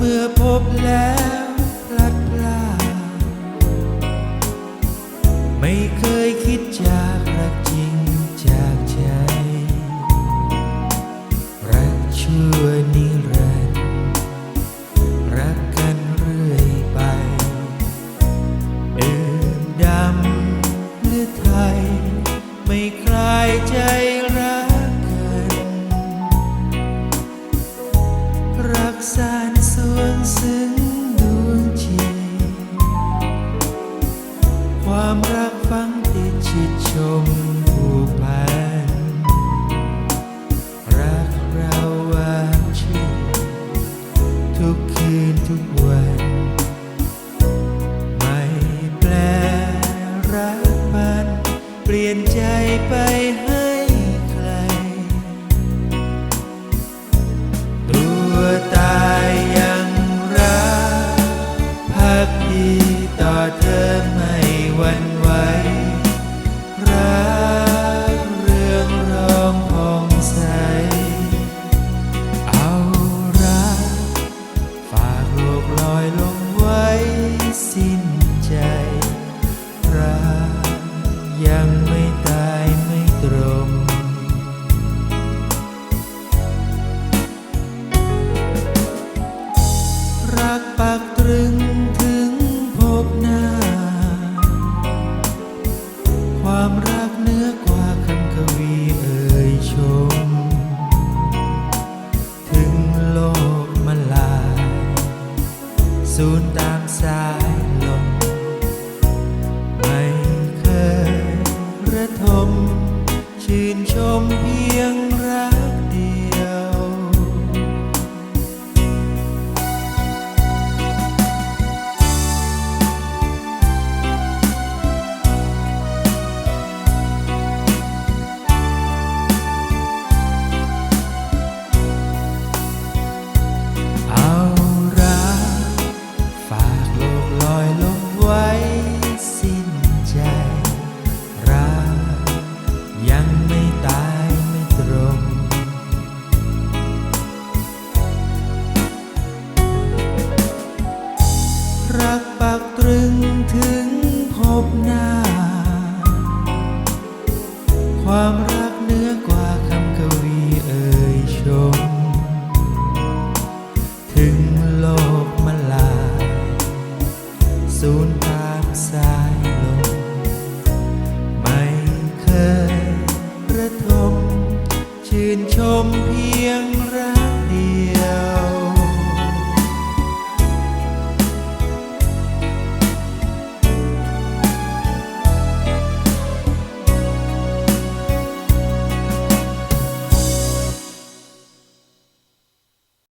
เมื่อพบแล้วพลัดพราไม่เคยคิดจากรักจริงจากใจ รักชั่วนิรันดร์รักกันเรื่อยไปเดินดำหรือไทย ไม่คลายใจรักกัน รักสาน ส่ กดีต่อเธอไม่หวันไหวรักเรื่องร้องผ่องใส เอารักฝากโลกลอยลงไว้สิ้นใจ รักยังไม่ตายไม่ตรมรักปักตรึง ถึง รักปักตรึง